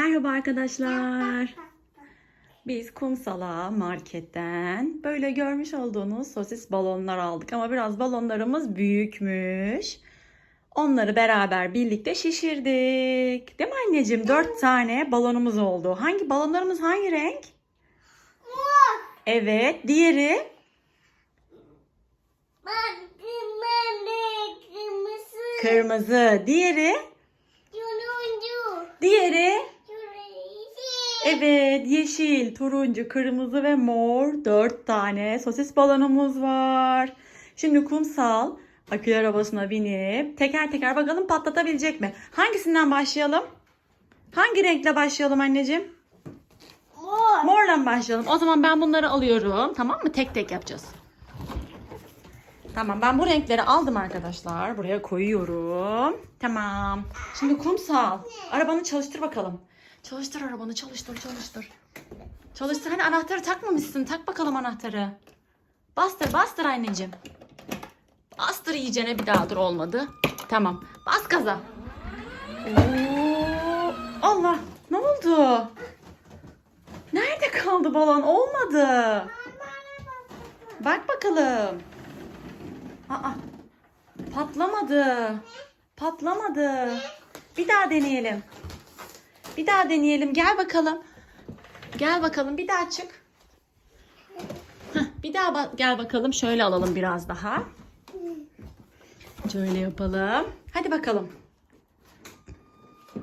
Merhaba arkadaşlar. Biz kumsala marketten böyle görmüş olduğunuz sosis balonlar aldık ama biraz balonlarımız büyükmüş. Onları beraber birlikte şişirdik. Değil mi anneciğim? Dört tane balonumuz oldu. Hangi balonlarımız hangi renk? Evet. Diğeri? Kırmızı. Diğeri? Diğeri? Evet, yeşil, turuncu, kırmızı ve mor dört tane sosis balonumuz var. Şimdi kumsal akülü arabasına binip teker teker bakalım patlatabilecek mi? Hangisinden başlayalım? Hangi renkle başlayalım anneciğim? Mor. Morla mı başlayalım? O zaman ben bunları alıyorum. Tamam mı? Tek tek yapacağız. Tamam ben bu renkleri aldım arkadaşlar. Buraya koyuyorum. Tamam. Şimdi kumsal. Arabanı çalıştır bakalım. Çalıştır arabanı çalıştır çalıştır. Çalıştır. Hani anahtarı takmamışsın. Tak bakalım anahtarı. Bastır bastır anneciğim. Bastır iyicene bir daha dur olmadı. Tamam. Bas gaza. Oo, Allah ne oldu? Nerede kaldı balon? Olmadı. Bak bakalım. Aa, patlamadı. Patlamadı. Bir daha deneyelim. Bir daha deneyelim. Gel bakalım. Gel bakalım. Bir daha çık. Heh, bir daha ba- gel bakalım. Şöyle alalım biraz daha. Şöyle yapalım. Hadi bakalım.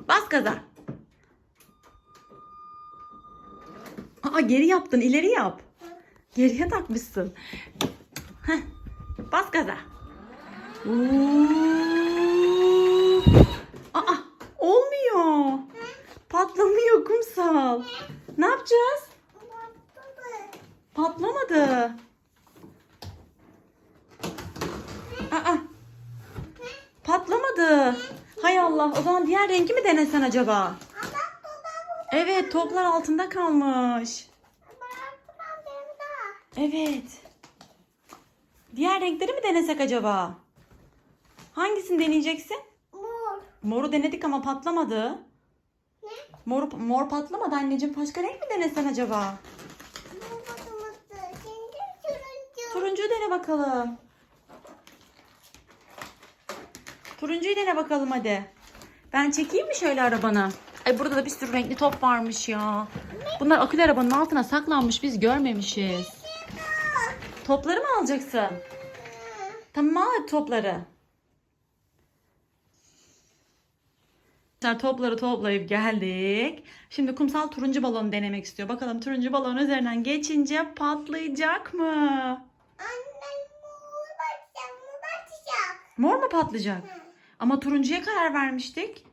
Bas gaza. Aa geri yaptın. ileri yap. Geriye takmışsın. Heh, bas gaza. Oo. Aa olmuyor. Patlamıyor kumsal. Ne yapacağız? Patlamadı. Aa. Patlamadı. Hay Allah. O zaman diğer rengi mi denesen acaba? Evet, toplar altında kalmış. Evet. Diğer renkleri mi denesek acaba? Hangisini deneyeceksin? Mor. Moru denedik ama patlamadı. Mor, mor patlamadı anneciğim. Başka renk mi denesen acaba? Mor kırmızı. Şimdi turuncu. Turuncuyu dene bakalım. Turuncuyu dene bakalım hadi. Ben çekeyim mi şöyle arabanı? Ay burada da bir sürü renkli top varmış ya. Bunlar akülü arabanın altına saklanmış biz görmemişiz. Topları mı alacaksın? Tamam al topları. Arkadaşlar topları toplayıp geldik. Şimdi kumsal turuncu balonu denemek istiyor. Bakalım turuncu balon üzerinden geçince patlayacak mı? Mor bakacak, mor. Mor mu patlayacak? Ama turuncuya karar vermiştik.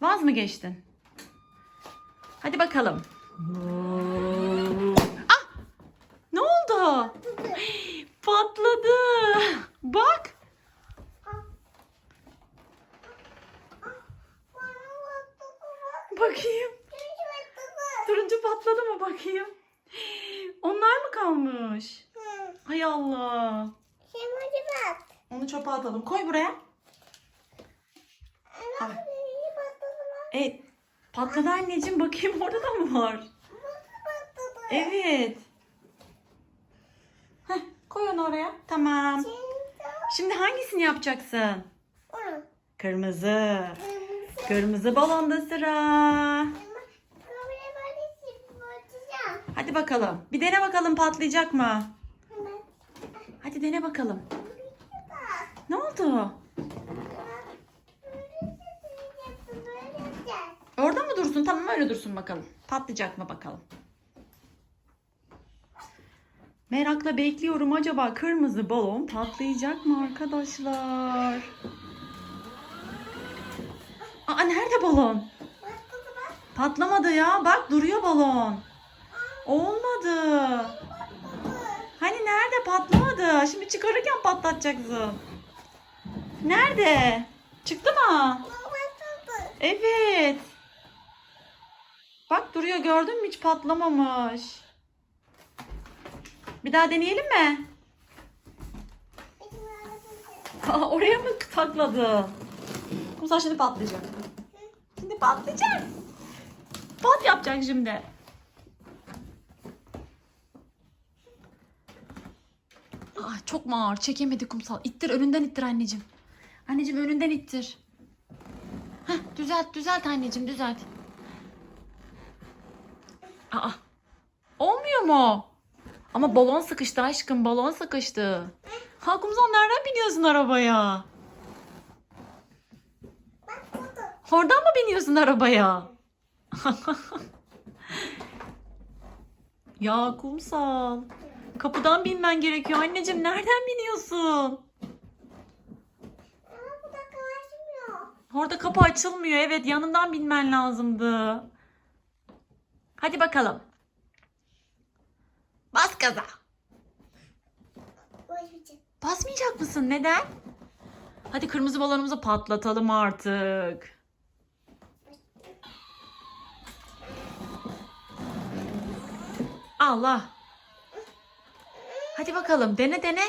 Vaz mı geçtin? Hadi bakalım. Ah! Ne oldu? Patladı. Bak. Bakayım. Turuncu patladı mı bakayım? Onlar mı kalmış? Hay Allah. Şimdi bak. Onu çöpe atalım. Koy buraya. Ay. Evet. Patladı anneciğim. Bakayım orada da mı var? Evet. Heh, koy onu oraya. Tamam. Şimdi hangisini yapacaksın? Kırmızı. Kırmızı balonda sıra. Hadi bakalım. Bir dene bakalım patlayacak mı? Hadi dene bakalım. Ne oldu? Orada mı dursun? Tamam öyle dursun bakalım. Patlayacak mı bakalım. Merakla bekliyorum acaba kırmızı balon patlayacak mı arkadaşlar? Aa nerede balon? Patlamadı ya. Bak duruyor balon. Olmadı. Hani nerede patlamadı? Şimdi çıkarırken patlatacaksın. Nerede? Çıktı mı? Evet. Bak duruyor gördün mü hiç patlamamış. Bir daha deneyelim mi? Aa, oraya mı takladı? Kumsal şimdi patlayacak. Şimdi patlayacak. Pat yapacak şimdi. Ay, çok mu ağır? Çekemedi kumsal. İttir önünden ittir anneciğim. Anneciğim önünden ittir. Heh, düzelt düzelt anneciğim düzelt. Aa, olmuyor mu? Ama balon sıkıştı aşkım balon sıkıştı. Ha kumsal nereden biniyorsun arabaya? Bak Oradan mı biniyorsun arabaya? ya kumsal. Kapıdan binmen gerekiyor. Anneciğim nereden biniyorsun? Orada kapı açılmıyor. Evet yanından binmen lazımdı. Hadi bakalım. Bas gaza. Basmayacak mısın? Neden? Hadi kırmızı balonumuzu patlatalım artık. Allah. Hadi bakalım dene dene.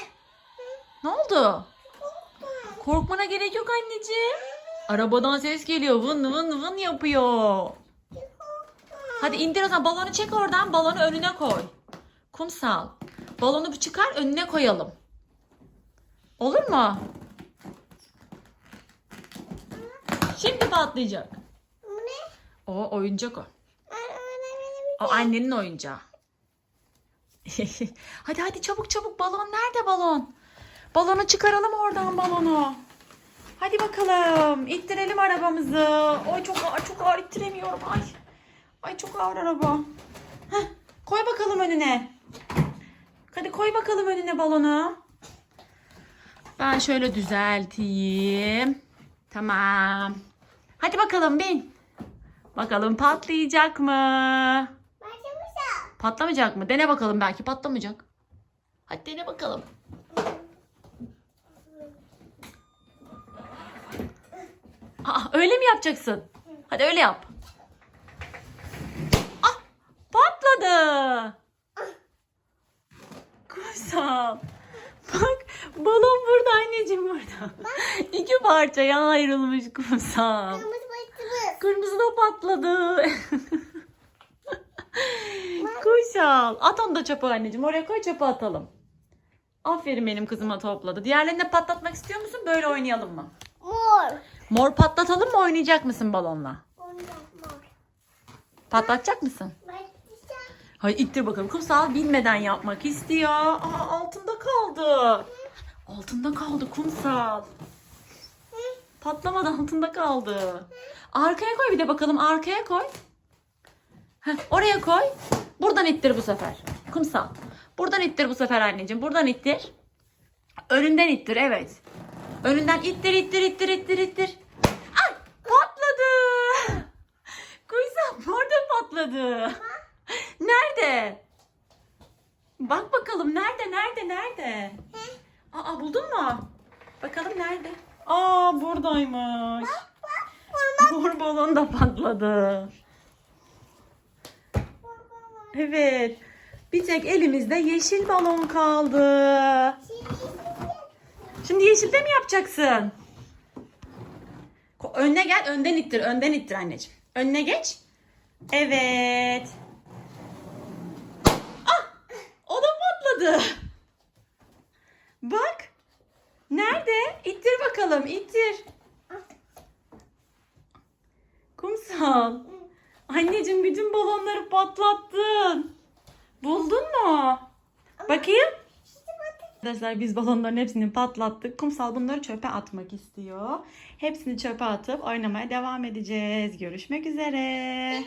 Ne oldu? Korkmana gerek yok anneciğim. Arabadan ses geliyor. Vın vın vın yapıyor. Hadi indir o zaman balonu çek oradan. Balonu önüne koy. Kumsal. Balonu çıkar önüne koyalım. Olur mu? Şimdi patlayacak. Bu ne? O oyuncak o. O annenin oyuncağı. hadi hadi çabuk çabuk balon nerede balon? Balonu çıkaralım oradan balonu. Hadi bakalım ittirelim arabamızı. Ay çok ağır çok ağır ittiremiyorum ay. Ay çok ağır araba. Heh, koy bakalım önüne. Hadi koy bakalım önüne balonu. Ben şöyle düzelteyim. Tamam. Hadi bakalım bin. Bakalım patlayacak mı? Patlamayacak mı? Dene bakalım belki patlamayacak. Hadi dene bakalım. Aa, öyle mi yapacaksın? Hadi öyle yap. Ah, patladı. Kumsal. Bak balon burada anneciğim burada. İki parçaya ayrılmış kumsal. Kırmızı da patladı. Kuşal. At onu da çöpe anneciğim. Oraya koy çöpe atalım. Aferin benim kızıma topladı. Diğerlerini de patlatmak istiyor musun? Böyle oynayalım mı? Mor. Mor patlatalım mı? Oynayacak mısın balonla? Ondan mor. Patlatacak mısın? Hadi ittir bakalım. Kumsal bilmeden yapmak istiyor. Aa, altında kaldı. Altında kaldı kumsal. Patlamadı altında kaldı. Arkaya koy bir de bakalım. Arkaya koy. Heh, oraya koy. Buradan ittir bu sefer. Kumsal. Buradan ittir bu sefer anneciğim. Buradan ittir. Önünden ittir evet. Önünden ittir ittir ittir ittir ittir. Ay patladı. Kumsal orada patladı. Nerede? Bak bakalım nerede nerede nerede? Aa buldun mu? Bakalım nerede? Aa buradaymış. Mor balon da patladı. Evet. Bir tek elimizde yeşil balon kaldı. Şimdi yeşilde mi yapacaksın? Önüne gel, önden ittir, önden ittir anneciğim. Önüne geç. Evet. Ah! O da patladı. Bak. Nerede? İttir bakalım, ittir. Kumsal. Anneciğim bütün balonları patlattın. Buldun mu? Bakayım. Arkadaşlar biz balonların hepsini patlattık. Kumsal bunları çöpe atmak istiyor. Hepsini çöpe atıp oynamaya devam edeceğiz. Görüşmek üzere.